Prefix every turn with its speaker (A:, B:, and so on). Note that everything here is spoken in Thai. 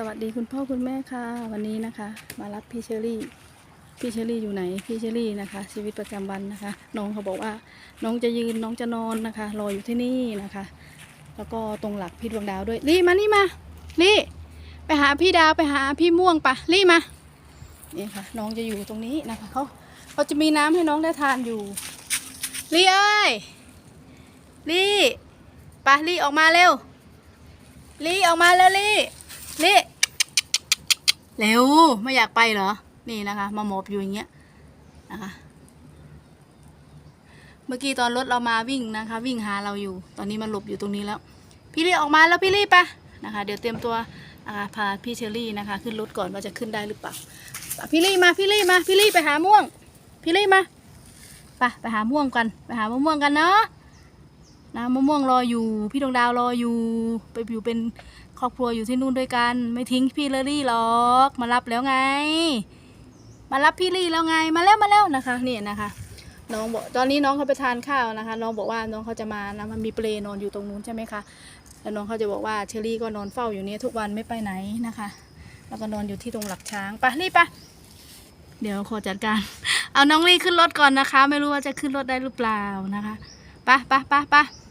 A: สวัสดีคุณพ่อคุณแม่ค่ะ วันนี้นะคะ มารับพี่เชอรี่พี่เชอรี่อยู่ไหนพี่เชอรี่นะคะ ชีวิตประจำวันนะคะ น้องเขาบอกว่า น้องจะยืนน้องจะนอนนะคะ รออยู่ที่นี่นะคะ แล้วก็ตรงหลักพี่ดวงดาวด้วยรี่มานี่มารี่ไปหาพี่ดาวไปหาพี่ม่วงปะรี่มานี่ค่ะ น้องจะอยู่ตรงนี้นะคะเขาเขาจะมีน้ำให้น้องได้ทานอยู่รี่เอ้ยรี่ไปะรี่ออกมาเร็วลี่ออกมาแล้วลี่ ลี่เร็วไม่อยากไปเหรอ นี่นะคะ มาหมอบอยู่อย่างเงี้ยนะคะเมื่อกี้ตอนรถเรามาวิ่งนะคะ วิ่งหาเราอยู่ ตอนนี้มันหลบอยู่ตรงนี้แล้ว พี่ลี่ออกมาแล้วพี่ลี่ไปะนะคะ เดี๋ยวเตรียมตัวนะคะพาพี่เชอรี่นะคะ ขึ้นรถก่อนว่าจะขึ้นได้หรือเปล่าพี่ลี่มาพี่ลี่มาพี่ลี่ไปหาม่วง พี่ลี่มาไปไปหาม่วงกัน ไปหามะม่วงกันเนาะ นะมะม่วงรออยู่ พี่ดวงดาวรออยู่ ไปอยู่เป็นครอบครัวอยู่ที่นู่นด้วยกัน ไม่ทิ้งพี่เลอรี่หรอก มารับแล้วไง มารับพี่ลี่แล้วไงมาแล้วมาแล้วนะคะนี่นะคะน้องบอกตอนนี้น้องเขาไปทานข้าวนะคะ น้องบอกว่าน้องเขาจะมานะมันมีเปลนอนอยู่ตรงนู้นใช่ไหมคะแล้วน้องเขาจะบอกว่าเชอรี่ก็นอนเฝ้าอยู่เนี้ยทุกวันไม่ไปไหนนะคะ แล้วก็นอนอยู่ที่ตรงหลักช้างไปะรีบไปะเดี๋ยวขอจัดการ เอาน้องลี่ขึ้นรถก่อนนะคะ ไม่รู้ว่าจะขึ้นรถได้หรือเปล่านะคะไปะปะปะปะ